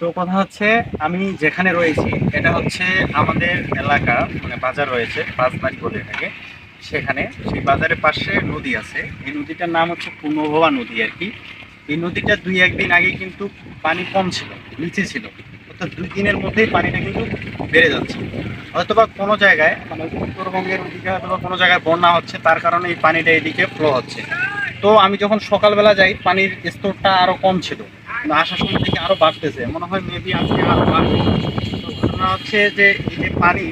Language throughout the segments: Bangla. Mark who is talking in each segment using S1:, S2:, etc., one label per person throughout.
S1: তো কথা হচ্ছে, আমি যেখানে রয়েছি, এটা হচ্ছে আমাদের এলাকা মানে বাজার রয়েছে বাজবাড়ি বলে এটাকে। সেখানে, সেই বাজারের পাশে নদী আছে। এই নদীটার নাম হচ্ছে পূর্ণভবা নদী আর কি। এই নদীটা দুই একদিন আগে কিন্তু পানি কম ছিল, নিচে ছিল। অর্থাৎ দুই দিনের মধ্যেই পানিটা কিন্তু বেড়ে যাচ্ছে। হয়তোবা কোনো জায়গায় মানে উত্তরবঙ্গের ওদিকে হয়তোবা কোনো জায়গায় বন্যা হচ্ছে, তার কারণে এই পানিটা এদিকে ফ্লো হচ্ছে। তো আমি যখন সকালবেলা যাই, পানির স্তরটা আরও কম ছিল। কিন্তু আসার সময় থেকে আরও বাড়তেছে। মনে হয় মেবি আজকে আরও বাড়বে। তো ঘটনা হচ্ছে যে, এই যে পানি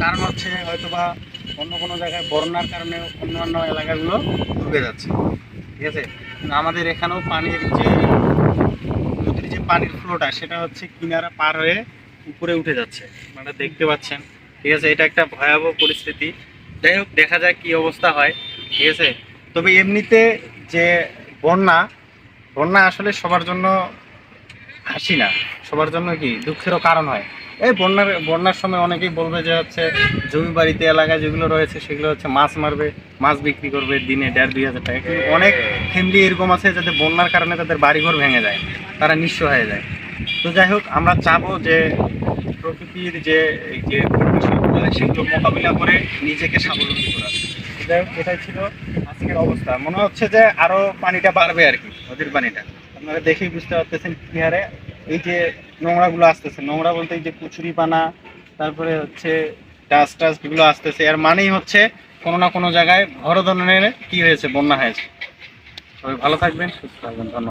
S1: কারণ হচ্ছে হয়তোবা অন্য কোনো জায়গায় বন্যার কারণে অন্যান্য এলাকাগুলো ডুবে যাচ্ছে। ঠিক আছে? আমাদের এখানেও পানির যে, নদীর যে পানির ফ্লোটা সেটা হচ্ছে কিনারা পার হয়ে উপরে উঠে যাচ্ছে। মানে দেখতে পাচ্ছেন। ঠিক আছে? এটা একটা ভয়াবহ পরিস্থিতি। যাই হোক, দেখা যাক কি অবস্থা হয়। ঠিক আছে? তবে এমনিতে যে বন্যা বন্যা আসলে সবার জন্য হাসি না। সবার জন্য কি দুঃখেরও কারণ হয়। এই বন্যার বন্যার সময় অনেকেই বলবে যে হচ্ছে জমি বাড়িতে এলাকায় যেগুলো রয়েছে সেগুলো হচ্ছে মাছ মারবে, মাছ বিক্রি করবে দিনে দেড়, দুই হাজার টাকা। কিন্তু অনেক ফ্যামিলি এরকম আছে যাতে বন্যার কারণে তাদের বাড়িঘর ভেঙে যায়, তারা নিঃস্ব হয়ে যায়। তো যাই হোক, আমরা চাবো যে প্রকৃতির যে যে সেগুলো মোকাবিলা করে নিজেকে স্বাবলম্বী করা যাই হোক, এটাই ছিল আজকের অবস্থা। মনে হচ্ছে যে আরও পানিটা বাড়বে আর কি, নদীর পানিটা। আপনারা দেখেই বুঝতে পারতেছেন কি এই যে নোংরাগুলো আসতেছে। নোংরা বলতে এই যে কুচুরি পানা, তারপরে হচ্ছে ডাস্ট টাস্ট এগুলো আসতেছে। এর মানেই হচ্ছে কোনো না কোনো জায়গায় বড় ধরনের কি হয়েছে, বন্যা হয়েছে। সবাই ভালো থাকবেন, সুস্থ থাকবেন। ধন্যবাদ।